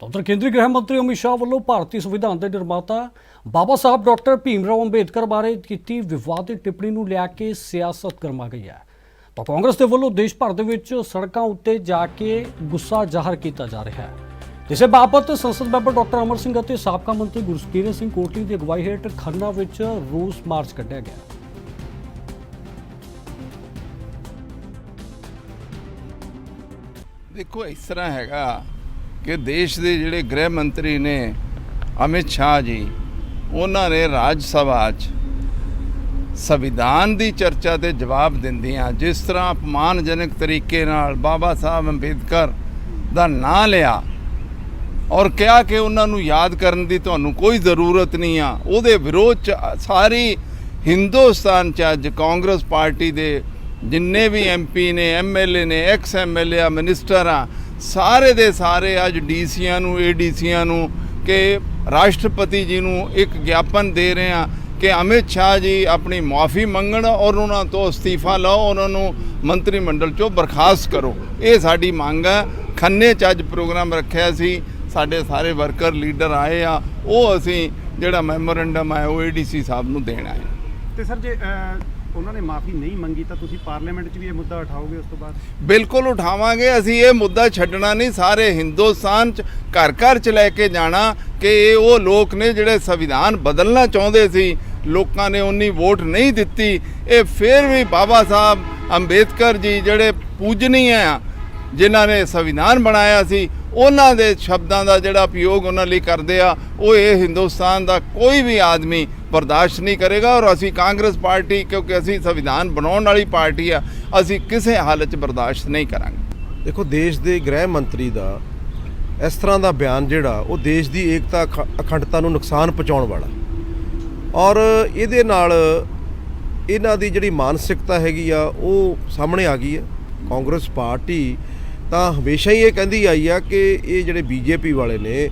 ਤਾਂ ਉੱਧਰ ਕੇਂਦਰੀ ਗ੍ਰਹਿ ਮੰਤਰੀ ਅਮਿਤ ਸ਼ਾਹ ਵੱਲੋਂ ਭਾਰਤੀ ਸੰਵਿਧਾਨ ਦੇ ਨਿਰਮਾਤਾ ਬਾਬਾ ਸਾਹਿਬ ਡਾਕਟਰ ਭੀਮ ਰਾਓ ਅੰਬੇਦਕਰ ਬਾਰੇ ਕੀਤੀ ਵਿਵਾਦਿਤ ਟਿੱਪਣੀ ਨੂੰ ਲੈ ਕੇ ਸਿਆਸਤ ਗਰਮਾ ਗਈ ਹੈ। ਤਾਂ ਕਾਂਗਰਸ ਦੇ ਵੱਲੋਂ ਦੇਸ਼ ਭਰ ਦੇ ਵਿੱਚ ਸੜਕਾਂ ਉੱਤੇ ਜਾ ਕੇ ਗੁੱਸਾ ਜ਼ਾਹਰ ਕੀਤਾ ਜਾ ਰਿਹਾ ਹੈ। ਇਸੇ ਬਾਬਤ ਸੰਸਦ ਮੈਂਬਰ ਡਾਕਟਰ ਅਮਰ ਸਿੰਘ ਅਤੇ ਸਾਬਕਾ ਮੰਤਰੀ ਗੁਰਸਕੀਰਤ ਸਿੰਘ ਕੋਟਲੀ ਦੀ ਅਗਵਾਈ ਹੇਠ ਖੰਨਾ ਵਿੱਚ ਰੋਸ ਮਾਰਚ ਕੱਢਿਆ ਗਿਆ। ਦੇਖੋ, ਇਸ ਤਰ੍ਹਾਂ ਹੈਗਾ ਕਿ ਦੇਸ਼ ਦੇ ਜਿਹੜੇ ਗ੍ਰਹਿ ਮੰਤਰੀ ਨੇ ਅਮਿਤ ਸ਼ਾਹ ਜੀ, ਉਹਨਾਂ ਨੇ ਰਾਜ ਸਭਾ 'ਚ ਸੰਵਿਧਾਨ ਦੀ ਚਰਚਾ ਤੇ ਜਵਾਬ ਦਿੰਦਿਆਂ ਜਿਸ ਤਰ੍ਹਾਂ ਅਪਮਾਨਜਨਕ ਤਰੀਕੇ ਨਾਲ ਬਾਬਾ ਸਾਹਿਬ ਅੰਬੇਦਕਰ ਦਾ ਨਾਂ ਲਿਆ ਔਰ ਕਿਹਾ ਕਿ ਉਹਨਾਂ ਨੂੰ ਯਾਦ ਕਰਨ ਦੀ ਤੁਹਾਨੂੰ ਕੋਈ ਜ਼ਰੂਰਤ ਨਹੀਂ ਆ, ਉਹਦੇ ਵਿਰੋਧ ਚ ਸਾਰੀ ਹਿੰਦੁਸਤਾਨ ਚ ਅੱਜ ਕਾਂਗਰਸ ਪਾਰਟੀ ਦੇ ਜਿੰਨੇ ਵੀ ਐਮਪੀ ਨੇ ਐਮਐਲਏ ਨੇ, ਐਕਸ ਐਮਐਲਏ ਆ, ਮਿਨਿਸਟਰ ਆ ਸਾਰੇ ਦੇ ਸਾਰੇ ਅੱਜ ਡੀਸੀਆਂ ਨੂੰ, ਏਡੀਸੀਆਂ ਨੂੰ ਕਿ ਰਾਸ਼ਟਰਪਤੀ ਜੀ ਨੂੰ ਇੱਕ ਗਿਆਪਨ ਦੇ ਰਹੇ ਆ ਕਿ ਅਮਿਤ ਸ਼ਾਹ ਜੀ ਆਪਣੀ ਮਾਫੀ ਮੰਗਣ ਔਰ ਉਹਨਾਂ ਤੋਂ ਅਸਤੀਫਾ ਲਓ, ਉਹਨਾਂ ਨੂੰ ਮੰਤਰੀ ਮੰਡਲ ਚੋਂ ਬਰਖਾਸਤ ਕਰੋ। ਇਹ ਸਾਡੀ ਮੰਗ ਹੈ। ਖੰਨੇ ਚ ਅੱਜ ਪ੍ਰੋਗਰਾਮ ਰੱਖਿਆ ਸੀ। ਸਾਡੇ ਸਾਰੇ ਵਰਕਰ, ਲੀਡਰ ਆਏ ਆ। ਉਹ ਅਸੀਂ ਜਿਹੜਾ ਮੈਮੋਰੈਂਡਮ ਹੈ, ਉਹ ਏਡੀਸੀ ਸਾਹਿਬ ਨੂੰ ਦੇਣਾ ਹੈ। ਤੇ ਸਰ ਜੇ ਉਹਨਾਂ ਨੇ ਮਾਫੀ ਨਹੀਂ ਮੰਗੀ ਤਾਂ ਤੁਸੀਂ ਪਾਰਲੀਮੈਂਟ 'ਚ ਵੀ ਇਹ ਮੁੱਦਾ ਉਠਾਓਗੇ ਉਸ ਤੋਂ ਬਾਅਦ? ਬਿਲਕੁਲ ਉਠਾਵਾਂਗੇ। ਅਸੀਂ ਇਹ ਮੁੱਦਾ ਛੱਡਣਾ ਨਹੀਂ, ਸਾਰੇ ਹਿੰਦੁਸਤਾਨ ਚ ਘਰ ਘਰ ਚ ਲੈ ਕੇ ਜਾਣਾ ਕਿ ਇਹ ਉਹ ਲੋਕ ਨੇ ਜਿਹੜੇ ਸੰਵਿਧਾਨ ਬਦਲਣਾ ਚਾਹੁੰਦੇ ਸੀ। ਲੋਕਾਂ ਨੇ ਉਨੀ ਵੋਟ ਨਹੀਂ ਦਿੱਤੀ। ਇਹ ਫਿਰ ਵੀ ਬਾਬਾ ਸਾਹਿਬ ਅੰਬੇਦਕਰ ਜੀ ਜਿਹੜੇ ਪੂਜਨੀ ਆ, ਜਿਨ੍ਹਾਂ ਨੇ ਸੰਵਿਧਾਨ ਬਣਾਇਆ ਸੀ, ਉਹਨਾਂ ਦੇ ਸ਼ਬਦਾਂ ਦਾ ਜਿਹੜਾ ਉਪਯੋਗ ਉਹਨਾਂ ਲਈ ਕਰਦੇ ਆ, ਉਹ ਇਹ ਹਿੰਦੁਸਤਾਨ ਦਾ ਕੋਈ ਵੀ ਆਦਮੀ ਬਰਦਾਸ਼ਤ ਨਹੀਂ ਕਰੇਗਾ ਔਰ ਅਸੀਂ ਕਾਂਗਰਸ ਪਾਰਟੀ, ਕਿਉਂਕਿ ਅਸੀਂ ਸੰਵਿਧਾਨ ਬਣਾਉਣ ਵਾਲੀ ਪਾਰਟੀ ਆ, ਅਸੀਂ ਕਿਸੇ ਹਾਲਤ 'ਚ ਬਰਦਾਸ਼ਤ ਨਹੀਂ ਕਰਾਂਗੇ। ਦੇਖੋ, ਦੇਸ਼ ਦੇ ਗ੍ਰਹਿ ਮੰਤਰੀ ਦਾ ਇਸ ਤਰ੍ਹਾਂ ਦਾ ਬਿਆਨ ਜਿਹੜਾ, ਉਹ ਦੇਸ਼ ਦੀ ਏਕਤਾ, ਅਖ- ਅਖੰਡਤਾ ਨੂੰ ਨੁਕਸਾਨ ਪਹੁੰਚਾਉਣ ਵਾਲਾ। ਔਰ ਇਹਦੇ ਨਾਲ ਇਹਨਾਂ ਦੀ ਜਿਹੜੀ ਮਾਨਸਿਕਤਾ ਹੈਗੀ ਆ, ਉਹ ਸਾਹਮਣੇ ਆ ਗਈ ਹੈ। ਕਾਂਗਰਸ ਪਾਰਟੀ ਤਾਂ ਹਮੇਸ਼ਾ ਹੀ ਇਹ ਕਹਿੰਦੀ ਆਈ ਆ ਕਿ ਇਹ ਜਿਹੜੇ ਬੀਜੇਪੀ ਵਾਲੇ ਨੇ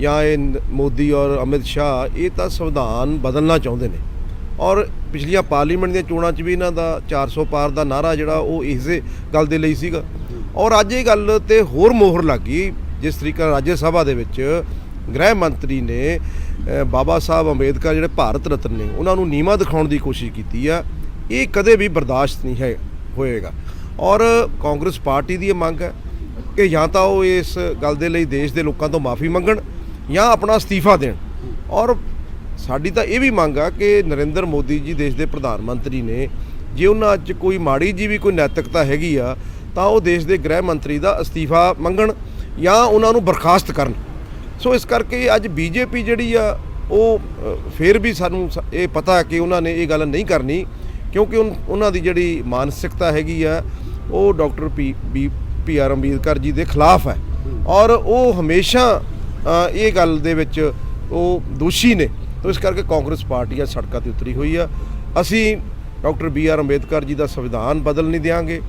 ਜਾਂ ਇਹ ਮੋਦੀ ਔਰ ਅਮਿਤ ਸ਼ਾਹ, ਇਹ ਤਾਂ ਸੰਵਿਧਾਨ ਬਦਲਣਾ ਚਾਹੁੰਦੇ ਨੇ। ਔਰ ਪਿਛਲੀਆਂ ਪਾਰਲੀਮੈਂਟ ਦੀਆਂ ਚੋਣਾਂ 'ਚ ਵੀ ਇਹਨਾਂ ਦਾ 400 ਪਾਰ ਦਾ ਨਾਰਾ ਜਿਹੜਾ ਉਹ ਇਸੇ ਗੱਲ ਦੇ ਲਈ ਸੀਗਾ। ਔਰ ਅੱਜ ਇਹ ਗੱਲ ਤੇ ਹੋਰ ਮੋਹਰ ਲੱਗ ਗਈ, ਜਿਸ ਤਰੀਕੇ ਨਾਲ ਰਾਜ ਸਭਾ ਦੇ ਵਿੱਚ ਗ੍ਰਹਿ ਮੰਤਰੀ ਨੇ ਬਾਬਾ ਸਾਹਿਬ ਅੰਬੇਦਕਰ ਜਿਹੜੇ ਭਾਰਤ ਰਤਨ ਨੇ, ਉਹਨਾਂ ਨੂੰ ਨੀਮਾ ਦਿਖਾਉਣ ਦੀ ਕੋਸ਼ਿਸ਼ ਕੀਤੀ ਆ। ਇਹ ਕਦੇ ਵੀ ਬਰਦਾਸ਼ਤ ਨਹੀਂ ਹੈ, ਹੋਏਗਾ। ਔਰ ਕਾਂਗਰਸ ਪਾਰਟੀ ਦੀ ਇਹ ਮੰਗ ਹੈ ਕਿ ਜਾਂ ਤਾਂ ਉਹ ਇਸ ਗੱਲ ਦੇ ਲਈ ਦੇਸ਼ ਦੇ ਲੋਕਾਂ ਤੋਂ ਮਾਫੀ ਮੰਗਣ ਜਾਂ ਆਪਣਾ ਅਸਤੀਫਾ ਦੇਣ। ਔਰ ਸਾਡੀ ਤਾਂ ਇਹ ਵੀ ਮੰਗ ਆ ਕਿ ਨਰਿੰਦਰ ਮੋਦੀ ਜੀ ਦੇਸ਼ ਦੇ ਪ੍ਰਧਾਨ ਮੰਤਰੀ ਨੇ ਜੇ ਉਹਨਾਂ ਅੱਜ ਕੋਈ ਮਾੜੀ ਜੀ ਵੀ ਕੋਈ ਨੈਤਿਕਤਾ ਹੈਗੀ ਆ ਤਾਂ ਉਹ ਦੇਸ਼ ਦੇ ਗ੍ਰਹਿ ਮੰਤਰੀ ਦਾ ਅਸਤੀਫਾ ਮੰਗਣ ਜਾਂ ਉਹਨਾਂ ਨੂੰ ਬਰਖਾਸਤ ਕਰਨ। ਸੋ ਇਸ ਕਰਕੇ ਅੱਜ ਬੀਜੇਪੀ ਜਿਹੜੀ ਆ ਉਹ ਅ, ਫੇਰ ਵੀ ਸਾਨੂੰ ਸ- ਇਹ ਪਤਾ ਕਿ ਉਹਨਾਂ ਨੇ ਇਹ ਗੱਲ ਨਹੀਂ ਕਰਨੀ ਕਿਉਂਕਿ ਉਨ- ਉਹਨਾਂ ਦੀ ਜਿਹੜੀ ਮਾਨਸਿਕਤਾ ਹੈਗੀ ਆ ਉਹ doctor P B P R Ambedkar ji ਦੇ ਖਿਲਾਫ ਹੈ। ਔਰ ਉਹ ਹਮੇਸ਼ਾ ਇਹ ਗੱਲ ਦੇ ਵਿੱਚ ਉਹ ਦੋਸ਼ੀ ਨੇ। ਤਾਂ ਇਸ ਕਰਕੇ ਕਾਂਗਰਸ ਪਾਰਟੀ ਆ ਸੜਕਾਂ ਤੇ ਉਤਰੀ ਹੋਈ ਆ। ਅਸੀਂ ਡਾਕਟਰ ਬੀ ਆਰ ਅੰਬੇਦਕਰ ਜੀ ਦਾ ਸੰਵਿਧਾਨ ਬਦਲ ਨਹੀਂ ਦਿਆਂਗੇ।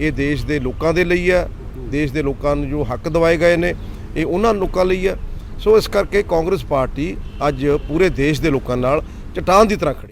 ਇਹ ਦੇਸ਼ ਦੇ ਲੋਕਾਂ ਦੇ ਲਈ ਆ। ਦੇਸ਼ ਦੇ ਲੋਕਾਂ ਨੂੰ ਜੋ ਹੱਕ ਦਿਵਾਏ ਗਏ ਨੇ, ਇਹ ਉਹਨਾਂ ਲੋਕਾਂ ਲਈ ਆ। ਸੋ ਇਸ ਕਰਕੇ ਕਾਂਗਰਸ ਪਾਰਟੀ ਅੱਜ ਪੂਰੇ ਦੇਸ਼ ਦੇ ਲੋਕਾਂ ਨਾਲ ਚਟਾਨ ਦੀ ਤਰ੍ਹਾਂ ਖੜੀ।